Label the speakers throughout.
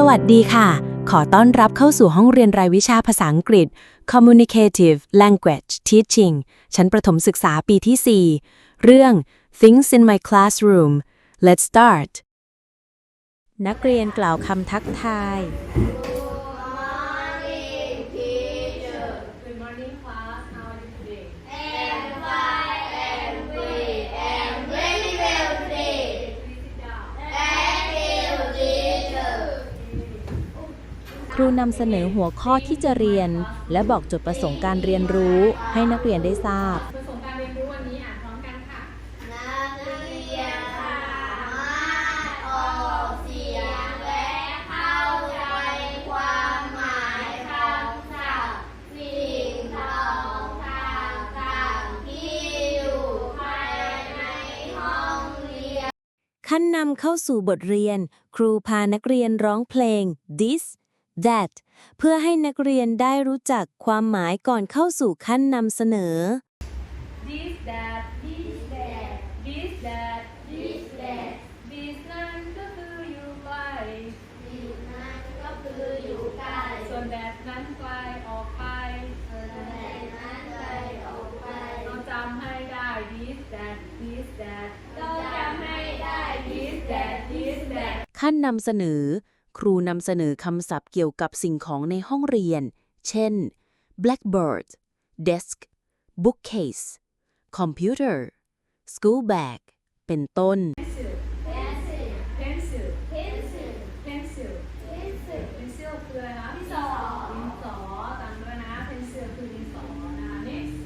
Speaker 1: สวัสดีค่ะ ขอต้อนรับเข้าสู่ห้องเรียนรายวิชาภาษาอังกฤษ Communicative Language Teaching ชั้นประถมศึกษาปีที่ 4 เรื่อง Things in my classroom Let's start นักเรียนกล่าวคำทักทาย รูนำเสนอหัวข้อที่จะเรียน และบอกจุดประสงค์การเรียนรู้ให้นักเรียนได้ทราบ
Speaker 2: ประสงค์การเรียนรู้วันนี้อ่านพร้อมกันค่ะ
Speaker 3: นักเรียนสามารถออกเสียงและเข้าใจความหมายคำศัพท์สิ่งของต่างๆที่อยู่ภายในห้องเรียน
Speaker 1: ขั้นนำเข้าสู่บทเรียน ครูพานักเรียนร้องเพลง this that เพื่อให้นักเรียนได้รู้จักความหมายก่อนเข้าสู่ขั้นนำเสนอ
Speaker 2: This that
Speaker 3: This that
Speaker 2: this that
Speaker 3: This that
Speaker 2: this นั่นก็คืออยู่ไกล
Speaker 3: This นั้นก็คืออยู่ใกล้
Speaker 2: ส่วน that นั้นไกลออกไป
Speaker 3: ส่วนใดนั้นไกลออกไป
Speaker 2: เราจำให้ได้ this that this that เราจำให้ได้ this that this that
Speaker 1: ขั้นนำเสนอ ครูนำเสนอคำศัพท์เกี่ยวกับสิ่งของในห้องเรียน เช่น blackboard desk bookcase computer school bag เป็นต้น
Speaker 2: pencil
Speaker 3: Pencil
Speaker 2: pencil
Speaker 3: Pencil
Speaker 2: pencil
Speaker 3: Pencil
Speaker 2: pencil คืออะไรคะ
Speaker 3: ดินสอ
Speaker 2: ดินสอจำด้วยนะ pencil คือดินสอนะคะ next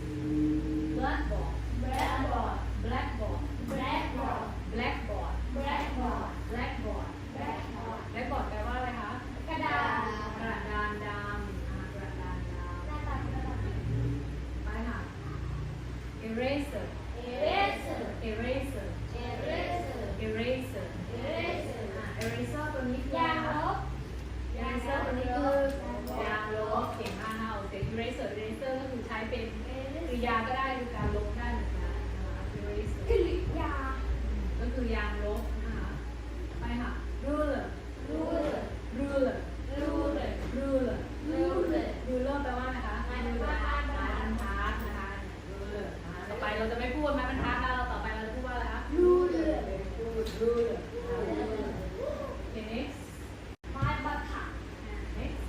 Speaker 2: blackboard
Speaker 3: Blackboard
Speaker 2: blackboard
Speaker 3: Blackboard
Speaker 2: blackboard
Speaker 3: Blackboard
Speaker 2: blackboard
Speaker 3: Blackboard
Speaker 2: blackboard แปลว่าอะไรคะ
Speaker 3: กระดาษ
Speaker 2: กระดานดำอ่ากระดานดำ
Speaker 3: หน้าตากระดาษ
Speaker 2: ไปค่ะ eraser
Speaker 3: Eraser
Speaker 2: eraser
Speaker 3: Eraser
Speaker 2: eraser
Speaker 3: Eraser
Speaker 2: อ่า eraser ตัวนี้คืออะ
Speaker 3: ยา
Speaker 2: ไรง
Speaker 3: ล
Speaker 2: คะ
Speaker 3: บ
Speaker 2: eraser ตัวนี้คือยางลบเก่งมากค่ะโอเค eraser eraser ก็คือใช้เป็นกริยาก็ได้คือการลบได้เหมือนกันนะคะ eraser
Speaker 3: กริยา
Speaker 2: ก็คือยางลบนะคะไปค่ะ ruler
Speaker 3: Ruler
Speaker 2: ruler
Speaker 3: Ruler
Speaker 2: ruler
Speaker 3: Ruler
Speaker 2: ruler แปลว่าอะไรคะ
Speaker 3: ไม้บรรทัด
Speaker 2: ไม้บรรทัดนะคะ ruler นะคะต่อไปเราจะไม่พูดไม้บรรทัดแล้วเราต่อไปเราจะพูดว่าอะไรคะ
Speaker 3: Ruler
Speaker 2: ruler ruler นะคะ okay next
Speaker 3: ไม้บรรทัด
Speaker 2: next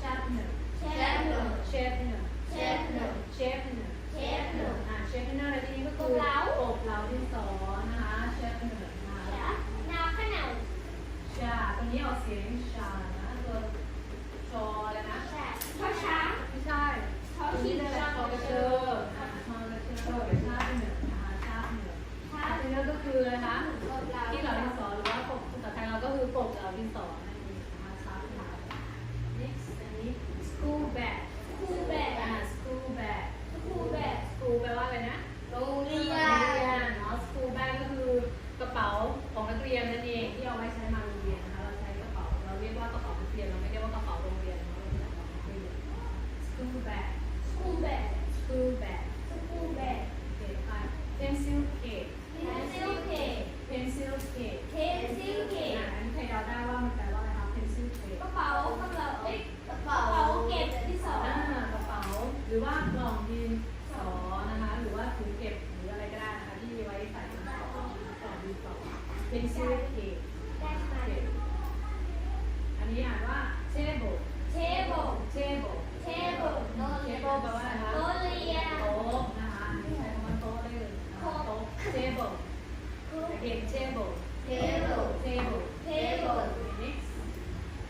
Speaker 2: sharpener
Speaker 3: Sharpener
Speaker 2: sharpener
Speaker 3: Sharpener
Speaker 2: sharpener
Speaker 3: Sharpener
Speaker 2: อ่า sharpener ในที่นี้ก็คื
Speaker 3: ก
Speaker 2: อบ
Speaker 3: เหลา
Speaker 2: กบเหลาดินสอนะคะ sharpener นะคะ
Speaker 3: น้ำขนม
Speaker 2: ชา ตัวนี้ออกเสียงชานะตัวชอเลยนะ
Speaker 3: แฉะข้าวช้าง
Speaker 2: ไม่ใช่
Speaker 3: ชอคิด
Speaker 2: ตัวนี้เลย
Speaker 3: ชอ
Speaker 2: ชอกระเชอร์ชอกระเชอร์ชาเหนือนะคะชาเหนือชาเหนือก็คืออะไรคะ
Speaker 3: กบเหลา
Speaker 2: ที่เราดินสอหรือว่ากบภาษาไทยเราก็คือกบเราดินสอนั่นเองนะคะชาเหนือ next อันนี้ school bag
Speaker 3: คู่แบก
Speaker 2: อ่า school bag
Speaker 3: คู่แบก
Speaker 2: school แปลว่าอะไรนะ
Speaker 3: โรงเรี
Speaker 2: โรง
Speaker 3: ย
Speaker 2: เรีย
Speaker 3: น
Speaker 2: นเนาะ school bag ก็คือกระเป๋าของนักเรียนนั่นเองที่เอาไว้ใช้มาโรงเรียนนะคะเราใช้กระเป๋าเราเรียกว่ากระเป๋านักเรียนเราไม่เรียกว่ากระเป๋าโรงเรียนเราเรียกกระเป๋านักเรียน school bag
Speaker 3: คู่แบก
Speaker 2: school bag
Speaker 3: คู่แบก
Speaker 2: โอเคค่ะ pencil case
Speaker 3: เพนซิลเคก
Speaker 2: pencil case
Speaker 3: เพนซิลเค
Speaker 2: อ่าก อันนี้ใครเดาได้ว่ามันแปลว่าอะไรคะ pencil case
Speaker 3: กระเป๋ากระเป๋าเอ๊ะกระเป๋าเก็บที่สอง
Speaker 2: อ่ากระเป๋าหรือว่ากล่องดินสอนะคะ หรือว่าถุงเก็บหรืออะไรก็ได้นะคะที่ไว้ใส่ดินสอกล่องดินสอ pencil case
Speaker 3: ได้ไหม
Speaker 2: อันนี้อ่านว่า table
Speaker 3: เทเบิล
Speaker 2: table
Speaker 3: เทเบิลโต๊ะ
Speaker 2: table แปลว่าอะไรคะ
Speaker 3: โต๊ะเรียน
Speaker 2: โต๊ะนะคะอันนี้ใช้คำว่าโต๊ะได้เลยนะคะโต๊ะ table again table
Speaker 3: เทเบิล
Speaker 2: table
Speaker 3: เทเบิล
Speaker 2: next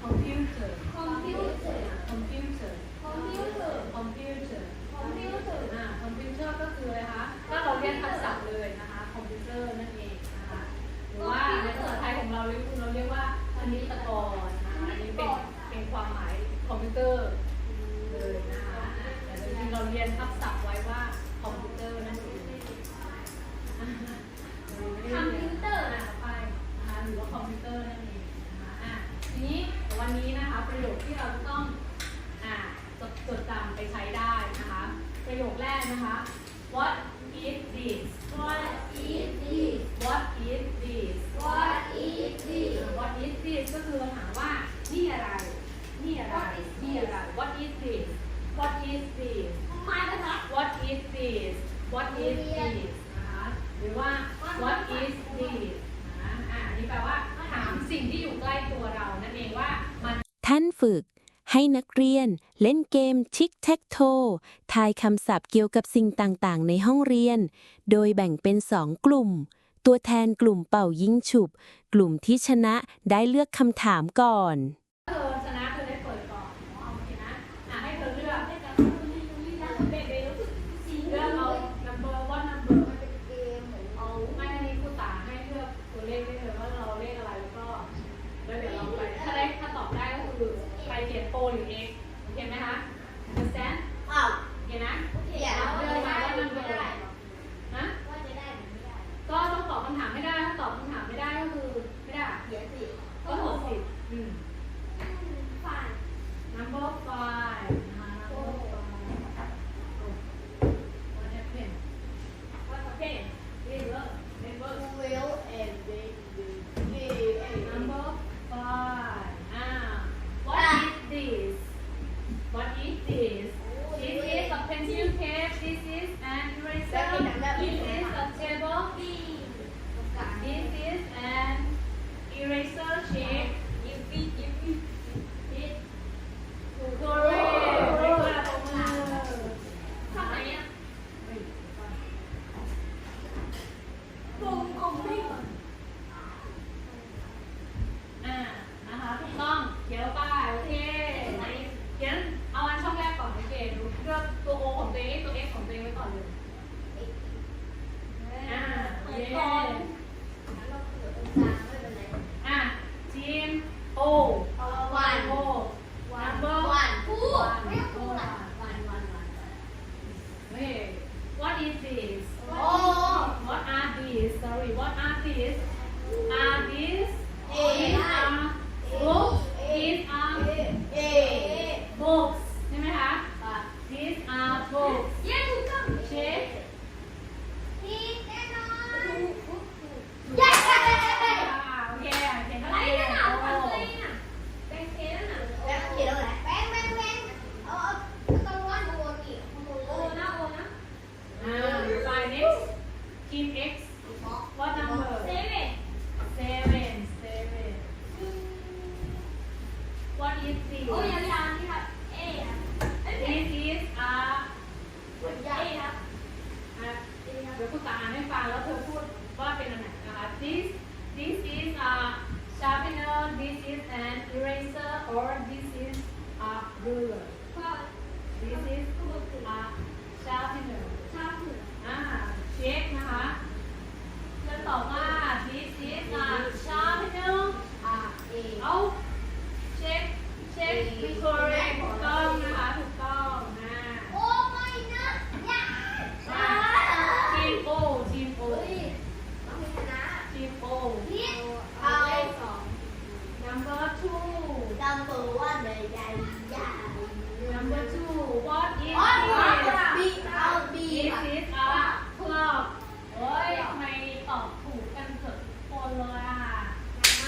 Speaker 2: computer
Speaker 3: คอมพิวเตอร์
Speaker 2: computer
Speaker 3: คอมพิวเตอร์
Speaker 2: computer
Speaker 3: คอมพิวเตอร์
Speaker 2: อ่า computer ก็คืออะไรคะถ้าเราเรียนทักษะเลยนะคะคอมพิวเตอร์นั่นเองนะคะหรือว่าในภาษาไทยของเราเรียกเราเรียกว่าคณิตกรนะคะอันนี้เป็นเป็นความหมายคอมพิว เตอร์เลยนะคะแต่จริงๆเราเรียนทักษะไว้ว่าคอมพิวเตอร์นั่นเอง
Speaker 3: คอมพิวเตอร์
Speaker 2: อะไปนะคะหรือว่าคอมพิวเตอร์นั่นเองนะคะอะทีนี้วันนี้นะคะประโยคที่เราต้องอะจดจดจำไปใช้ได้นะคะ ประโยคแรกนะคะ what is this
Speaker 3: What
Speaker 2: what is this นะคะหรือว่า what is this สิ่งที่อยู่ใกล้ตัวเรานั่นเองว่ามัน
Speaker 1: ท่านฝึก ให้นักเรียน เล่นเกมชิกแท็กโททายคำศัพท์เกี่ยวกับสิ่งต่างๆ ในห้องเรียน โดยแบ่งเป็นสองกลุ่ม ตัวแทนกลุ่มเป่ายิงฉุบ กลุ่มที่ชนะได้เลือกคำถามก่อน
Speaker 2: This is an eraser or this is a ruler. This is a sharpener. อ่าเช็คนะคะจะตอ
Speaker 3: บ
Speaker 2: ว่า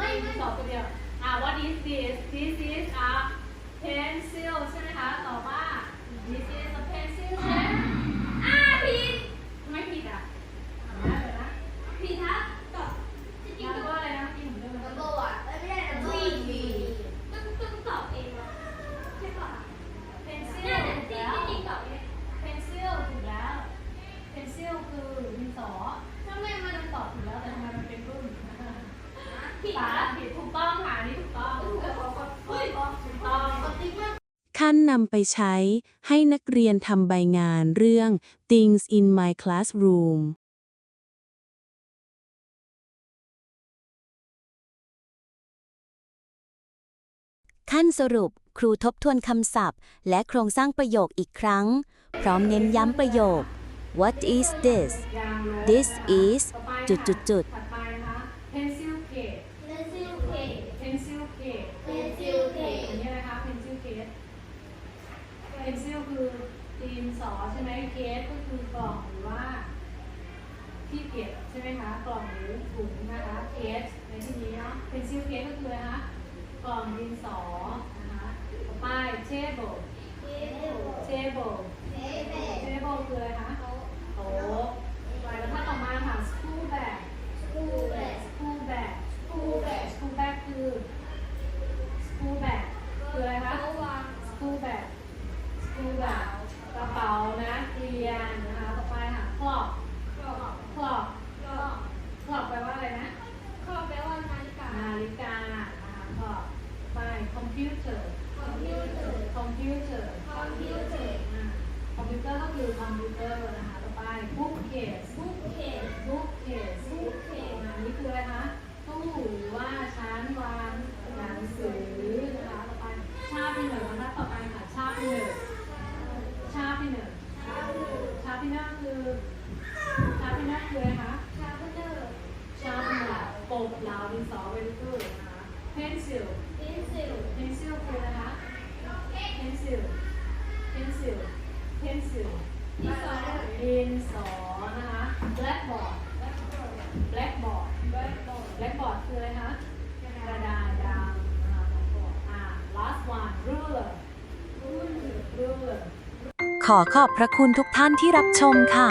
Speaker 2: ไม่ไม่
Speaker 3: ตอ
Speaker 2: บตัวเดียวอ่า what is this this is a pencil ใช่ไหมคะตอบว่า this is a pencil ใช่
Speaker 3: อ่าผิดทำ
Speaker 2: ไมผิดอะ
Speaker 3: ผิด
Speaker 2: นะผิ
Speaker 3: ด
Speaker 2: ครั
Speaker 3: บ
Speaker 2: นำ
Speaker 1: ไปใช้ให้นักเรียนทำใบงานเรื่อง Things in My Classroom
Speaker 4: ขั้นสรุปครูทบทวนคำศัพท์ และโครงสร้างประโยคอีกครั้ง พร้อมเน้นย้ำประโยค What is this This is จุดจุดจุด
Speaker 2: ถัดไปนะคะ pencil case
Speaker 3: pencil case
Speaker 2: pencil case
Speaker 3: pencil
Speaker 2: อั
Speaker 3: case
Speaker 2: นนี้นะคะ pencil case pencil คือดินสอใช่ไหม case ก็คือกล่องหรือว่า ที่เก็บ ใช่ไหมคะกล่องหรือถุงนะคะ case ในที่นี้เนาะ pencil case ก็คืออะไรคะกล่องดินสอนะคะต่อไป table table table คืออะไรคะโต๊ะไปแล้วถ้าต่อมาค่ะ school bag
Speaker 3: school bag
Speaker 2: school bag
Speaker 3: school bag
Speaker 2: school bag คือ school bag คืออะไรคะ school bag school bag กระเป๋านะเรียนนะคะต่อไปค่ะ clock clock clock แปลว่าอะไรนะ นาฬิกานะคะ clock ไป computer computer อ่าคอมพิวเตอร์ก็คือคอมพิวเตอร์นะคะต่อไป bookcase bookcase อันนี้คืออะไรคะตู้หรือว่าชั้นวางหนังสือนะคะต่อไปชาพิเนอร์นะคะต่อไปค่ะชาพิเนอร์ชาพิเนอร์ชาพิเนอร์คือชาพิเนอร์คืออะไรคะชาพิเนอร์ปกเหลาดินสอเวลิกูนะคะ pencil pencil คืออะไรคะ pencil pencil pencil ดินสอนะคะ blackboard blackboard blackboard คืออะไรคะ กระดานดำนะคะ blackboard อ่า last one ruler ruler
Speaker 1: ขอขอบพระคุณทุกท่านที่รับชมค่ะ